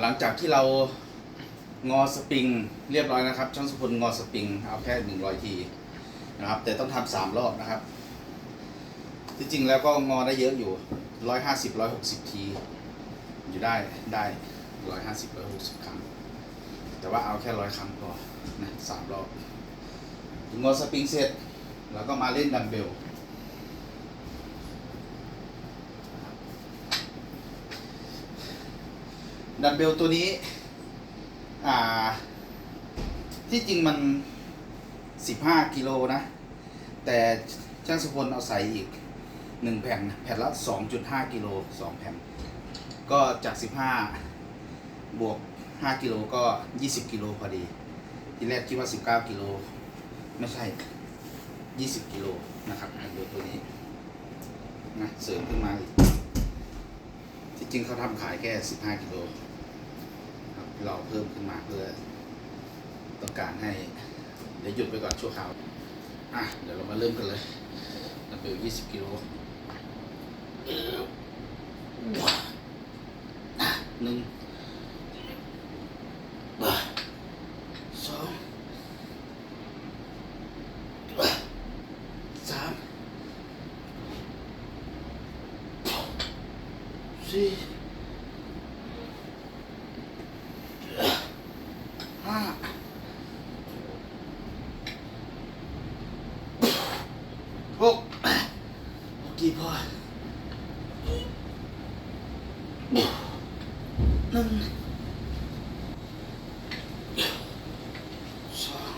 หลังจากที่เรางอสปริงเรียบร้อยนะครับ ช่างสุพลงอสปริงเอาแค่หนึ่งร้อยทีนะครับ แต่ต้องทำสามรอบนะครับ ที่จริงแล้วก็งอได้เยอะอยู่ร้อยห้าสิบร้อยหกสิบที อยู่ได้ได้ร้อยห้าสิบร้อยหกสิบครั้ง แต่ว่าเอาแค่ร้อยครั้งพอนะสามรอบงอสปริงเสร็จ แล้วก็มาเล่นดัมเบล ดัมเบลตัวนี้ อ่า ที่จริงมัน 15 กิโลนะ แต่ช่างสุพลเอาใส่อีก 1 แผ่น แผ่นละ 2.5 กิโล 2 แผ่น ก็จาก 15 บวก 5 กิโลก็ 20 กิโลพอดี ทีแรกคิดว่า 19 กิโล ไม่ใช่ 20 กิโลนะครับดัมเบลตัวนี้ นะ เสริมขึ้นมาอีกที่จริงเขาทำขายแค่ 15 กิโล เราเพิ่มขึ้นมาเพื่อ ต้องการให้เดี๋ยวหยุดไปก่อนชั่วคราวอะเดี๋ยวเรามาเริ่มกันเลยดัมเบล20กิโลหนึ่งสองสามสี่ห้า หกห กี่พอนึ่งสอง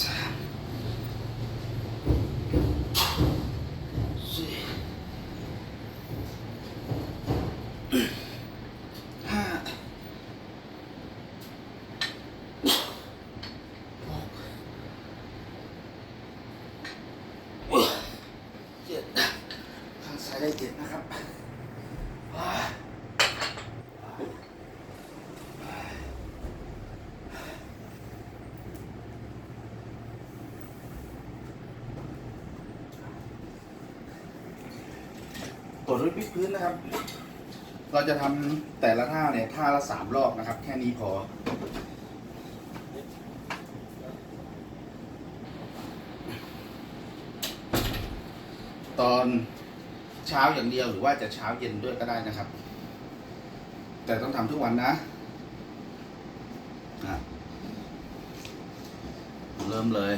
สามสี่ห้าหก เจ็ดข้างซ้ายได้ เจ็ดนะครับว้าตรวจด้วยพิษพื้นนะครับ เราจะทำแต่ละท่าเนี่ยท่าละสามรอบนะครับ แค่นี้พอตอน เช้าอย่างเดียวหรือว่าจะเช้าเย็นด้วยก็ได้นะครับ แต่ต้องทำทุกวันนะเริ่มเลย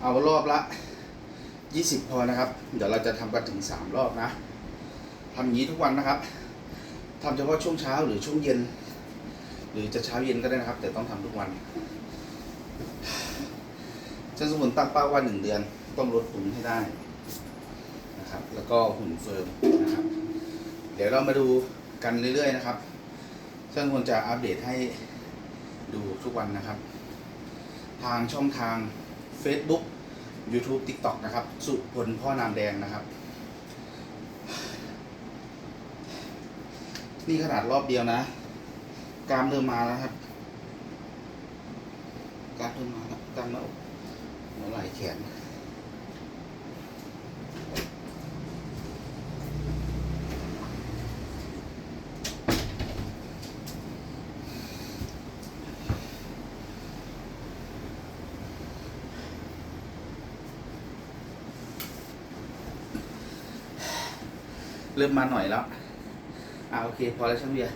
เอารอบละ 20 พอนะครับ เดี๋ยวเราจะทำกันถึง 3 รอบนะทำอย่างนี้ทุกวันนะครับทำเฉพาะช่วงเช้าหรือช่วงเย็น หรือจะเช้าเย็นก็ได้นะครับ แต่ต้องทำทุกวันฉันสมุนตั้งเป้าว่าหนึ่งเดือน ต้องลดหุ่นให้ได้นะครับ แล้วก็หุ่นเฟิร์มนะครับ เดี๋ยวเรามาดูกันเรื่อยๆนะครับฉันสมุนจะอัปเดตให้ดูทุกวันนะครับ ทางช่องทาง Facebook YouTube TikTok นะครับ สุพลพ่อนามแดงนะครับ นี่ขนาดรอบเดียวนะกล้ามเริ่มมาแล้วครับกล้ามเริ่มมาแล้วกล้ามหน้าอกหัวไหล่แขน เริ่มมาหน่อยแล้ว อ่าโอเค พอแล้วช่างเบียร์